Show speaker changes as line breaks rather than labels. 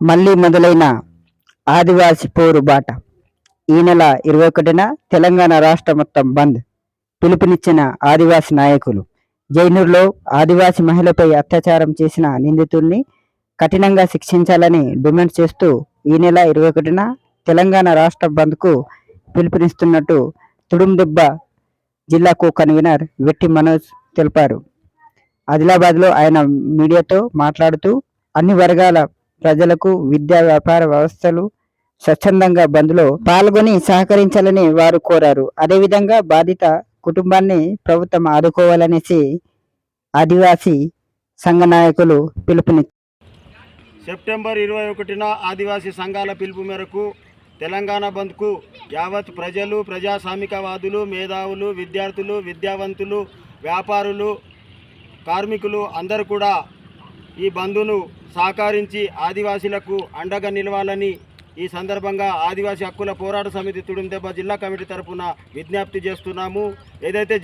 మళ్ళీ మొదలైన ఆదివాసి పోరు బాట. ఈ నెల ఇరవై ఒకటిన తెలంగాణ రాష్ట్ర మొత్తం బంద్. పిలుపునిచ్చిన ఆదివాసి నాయకులు. జైనూరులో ఆదివాసి మహిళపై అత్యాచారం చేసిన నిందితుల్ని కఠినంగా శిక్షించాలని డిమాండ్ చేస్తూ ఈ నెల ఇరవై ఒకటిన తెలంగాణ రాష్ట్ర బంద్కు పిలుపునిస్తున్నట్టు తుడుందుబ్బ జిల్లా కో కన్వీనర్ వెట్టి మనోజ్ తెలిపారు. ఆదిలాబాద్లో ఆయన మీడియాతో మాట్లాడుతూ అన్ని వర్గాల ప్రజలకు విద్యా వ్యాపార వ్యవస్థలు స్వచ్ఛందంగా బంద్లో పాల్గొని సహకరించాలని వారు కోరారు. అదేవిధంగా బాధిత కుటుంబాన్ని ప్రభుత్వం ఆదుకోవాలనేసి ఆదివాసీ సంఘ నాయకులు పిలుపుని
సెప్టెంబర్ ఇరవై ఒకటిన ఆదివాసీ సంఘాల పిలుపు మేరకు తెలంగాణ బంద్కు యావత్ ప్రజలు ప్రజాస్వామికవాదులు మేధావులు విద్యార్థులు విద్యావంతులు వ్యాపారులు కార్మికులు అందరూ కూడా ఈ బంద్ను సహకరించి ఆదివాసీలకు అండగా నిలవాలని ఈ సందర్భంగా ఆదివాసీ హక్కుల పోరాట సమితి తుడుందెబ్బ జిల్లా కమిటీ తరపున విజ్ఞప్తి చేస్తున్నాము. ఏదైతే